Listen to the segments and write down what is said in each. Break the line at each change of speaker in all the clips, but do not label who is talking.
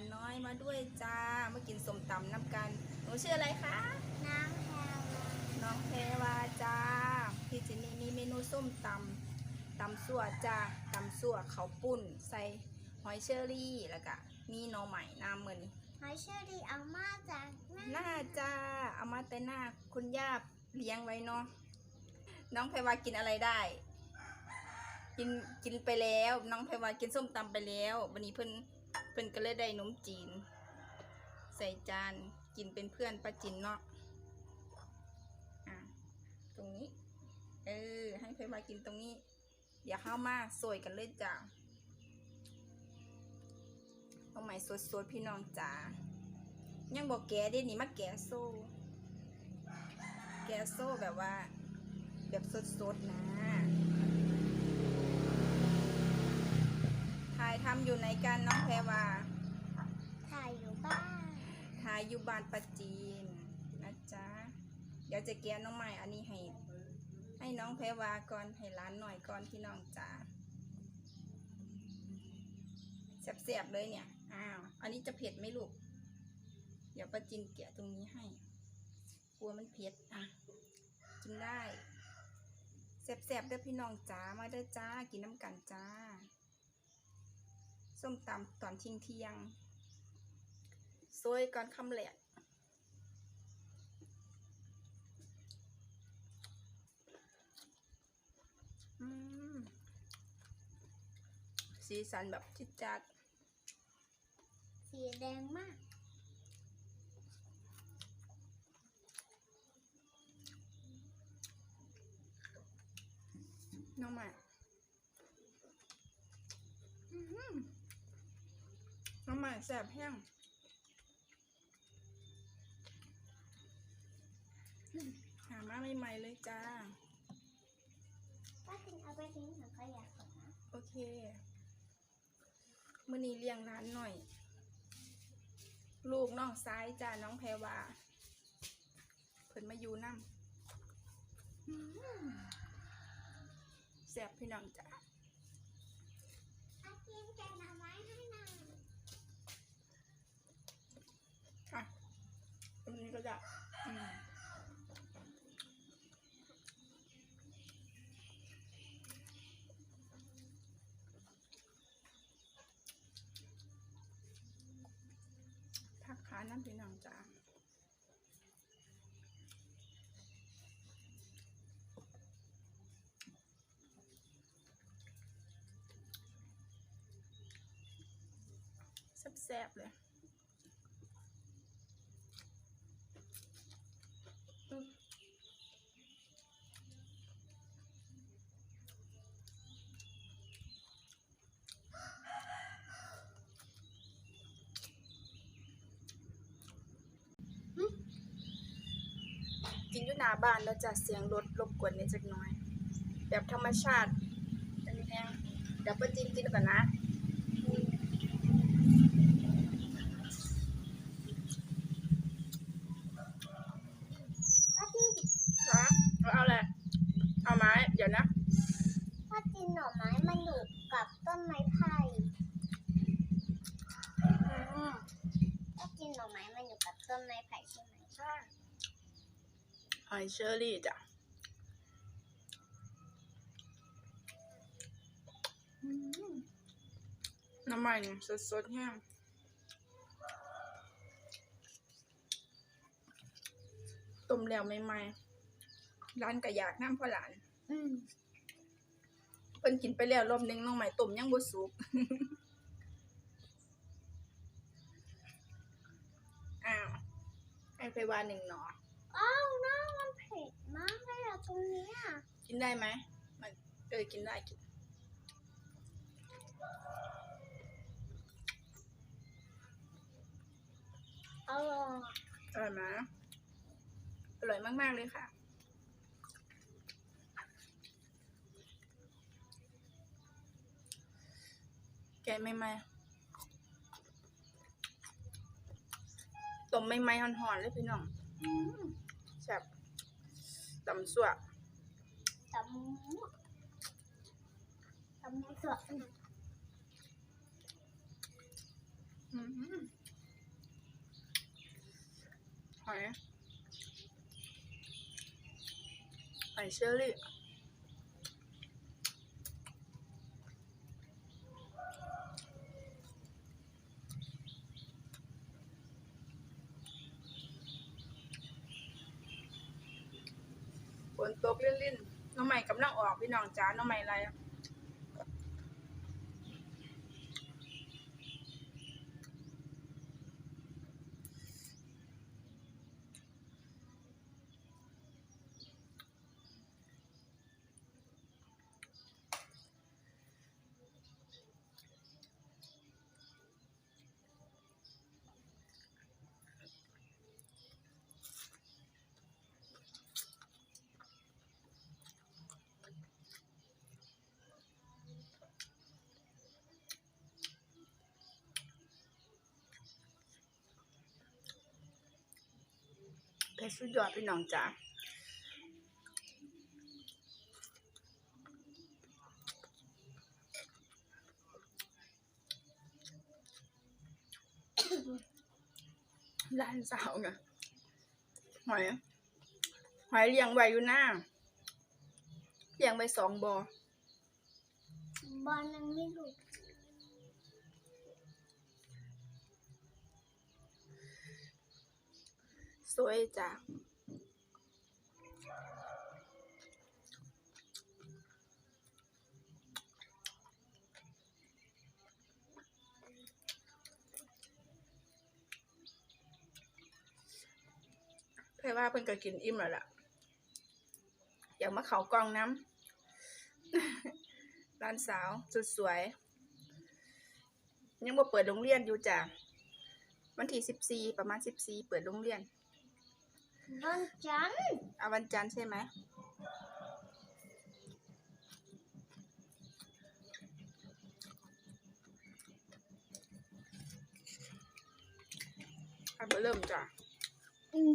จินนี่มีหลานน้อยมาด้วยจ้ามากินส้มตำน้ำกันหนูชื่ออะไรคะ
น้ำแพรว
น้องแพรวาจ้าพี่จินนี่มีเมนูส้มตำตำสั่วจ้าตำสั่วเขาวปุ้นใส่หอยเชอรี่แล้วก็มีหน่อใหม่น้ำมือนี้
หอยเชอรี่เอามาจากแม่
หน้าจ้าเอามาแต่หน้าคุณย่าเลี้ยงไว้เนาะน้องแพรวากินอะไรได้กินกินไปแล้ว น้องแพรวากินส้มตำไปแล้ว วันนี้เพิ่น เพิ่นก็เลยได้นมจีน ใส่จานกินเป็นเพื่อนป้าจินเนาะอะตรงนี้ เออ ให้แพรวากินตรงนี้ เดี๋ยวเข้ามาสวยกันเลยจ้าเอาใหม่สดๆพี่น้องจ๋ายังบอกแกได้นี่มาแกโซ่ แกโซ่แบบว่า แบบสดๆนะถ่ายทำอยู่ในการน้องแพรวา
ถ่ายอยู่บ้าน
ถ่ายอยู่บ้านประจีนนะจ๊ะเดี๋ยวจะแกะน้องใหม่อันนี้ให้ให้น้องแพรวาก่อนให้ร้านหน่อยก่อนพี่น้องจ๋าแสบๆเลยเนี่ย อ้าว อันนี้จะเผ็ดไหมลูก เดี๋ยวป้าจินแกะตรงนี้ให้ กลัวมันเผ็ด อะ กินได้แสบๆเด้อพี่น้องจ้ามาเด้อจ้า กินน้ำกันจ้า ส้มตำตอนเที่ยงเที่ยงๆซวยก่อนคำแหลกอืมสีสันแบบจิดจัด
สีแดงมาก
น้องใหม่อื้อหือน้องใหม่ แสบแห้งหามาใหม่ๆเลยจ้า
ป้ากินเอาไปทิ้งถังขยะก่อนนะ
โอเคมื่อนี้เลี้ยงร้านหน่อย ลูกน้องซ้ายจ้าน้องแพรวาเพิ่นมาอยู่นั่แซ่บพี่น้องจ้า
ป้ากินแกงหน่อไม้ให้หน่อย
ค่ะต รงนี้ก็จะอืมผักขาน้ำพี่น้องจ้าแซ่บๆเลย กินอยู่หน้าบ้านแล้วจะเสียงรถรบกวนนิดจักหน้อย แบบธรรมชาติจะมีแห้งเดี๋ยวเปิ้ลจินกินก่อนนะ
ป้ากิน
นะเอาอะไรเอาไม้ เดี๋ยวนะ
ป้ากินหน่อไม้มันอยู่กับต้นไม้ไผ่
อืม
ป้ากินหน่อไม้มันอยู่กับต้นไม้ไผ่ใช่ไหม
ใช่ห อยเชอรี่จ้ะอืมน้ำมันสดๆแห้งต้มแล้วใหม่ๆร้านก็อยากน้ำพ่อหลาน
อืม
เพิ่นกินไปแล้วรอบหนึงน้องใหม่ต้มยังบ่สุกอ้าวให้ไปว่าหนึ่งหนอ
อ้าวน้ามัน เผ็ดมากเลยอะตรงเนี้ย
กินได้ไหมมันเออกินได้กิน
อร่อย
อร่อยไหมอร่อยมากๆเลยค่ะ แกะไม่ไหมต้มไม่ไหมหอนๆเลยพี่น้อง
อืม
แซ่บ ตำสั่ว
ตำหมูตำหมูสดนะ
อืมหอยหอยเชอรี่ ฝนตกลิ่นๆน้องใหม่กำลังออกพี่ น้องจ้าน้องใหม่ไร เพชรสุดยอดพี่น้องจ้าร้านสาวไงหอยหอยเลี้ยงไว้อยู่หน้าเลี้ยงไว้สองบอ
บอลยังไม่หลุด
วยจ้ะเพราะว่าเพิ่นก็กินอิ่มแล้วล่ะ อยากมาเขากล้องน้ำร้านสาวสุดสวย ยังบ่เปิดโรงเรียนอยู่จ้ะวันที่สิบสี่ประมาณสิบสี่เปิดโรงเรียน
วันจันทร์
เอาวันจันทร์ใช่ไหมเอาไปเริ่มจ้ะ
อืม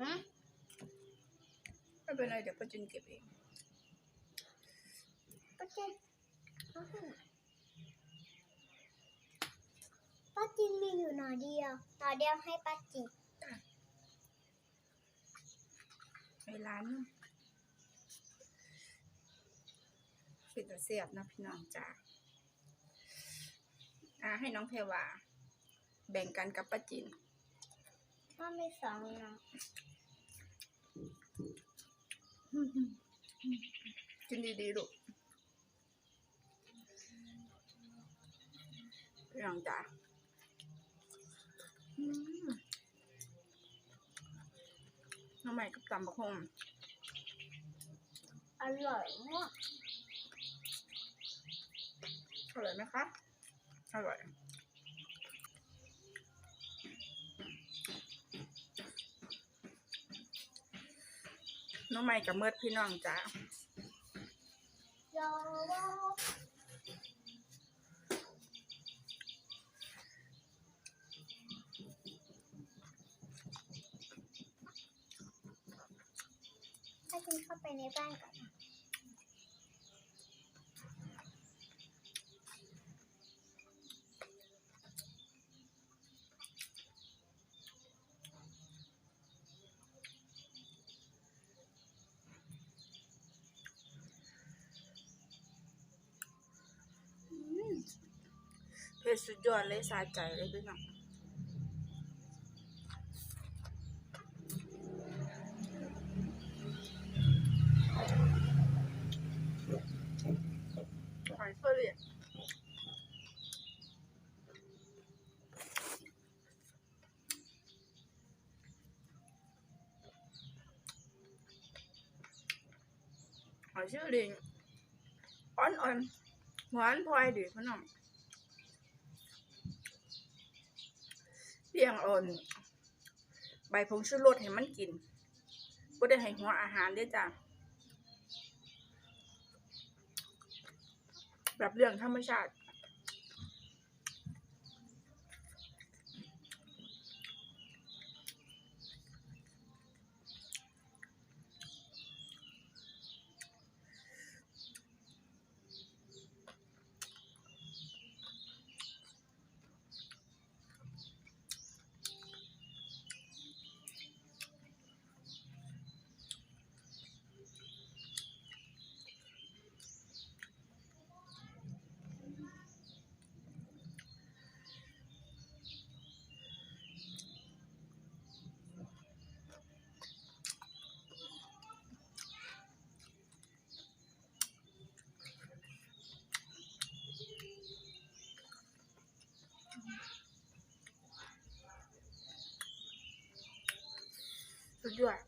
ฮะ
ไม่เป็นไรเดี๋ยวป้าจินเก็บเอง
ป้าจินเอาขึ้นมา ป้าจินมีอยู่หน่อเดียวหน่อเดียวให้ป้าจิน
ในร้านเป็นตะเสียบนะพี่น้องจ้ะอ่าให้น้องแพรวาแบ่งกันกับป้าจิน
ถ้าไม่สองเนาะ
กินดีๆลูกพี่น้องจ้ะ อืมน้องใหม่กับตำบักฮง
อร่อยมาก
อร่อยไหมคะ อร่อยน้องใหม่กับเมิดพี่น้องจ้ะ
โยโย่ให้คุณเข้าไปในบ้านก่อน
เพชรสุดยอดเลยสาใจเลยพี่น้อง หอยเฟอรี่อยเชอรี่อ่อนหวานพลอยดีพี่น้องเพียงอ่อนใบผงชูรสให้มันกินบ่ได้ให้หัวอาหารเด้อจ้ะ แบบเรื่องธรรมชาติ ด้วย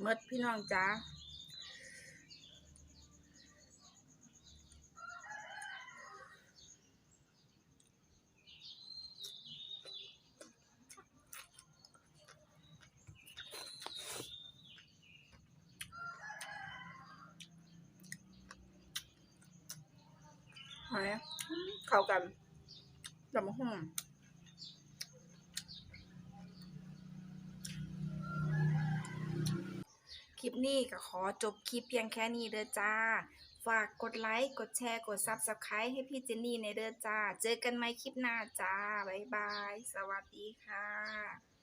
เมดพี่น้องจ้าหอย เข้ากันดำหอมคลิปนี้ก็ขอจบคลิปเพียงแค่นี้เด้อจ้า ฝากกดไลค์ กดแชร์ กด Subscribe ให้พี่เจนนี่ในเด้อจ้า เจอกันใหม่คลิปหน้าจ้า บ๊ายบาย สวัสดีค่ะ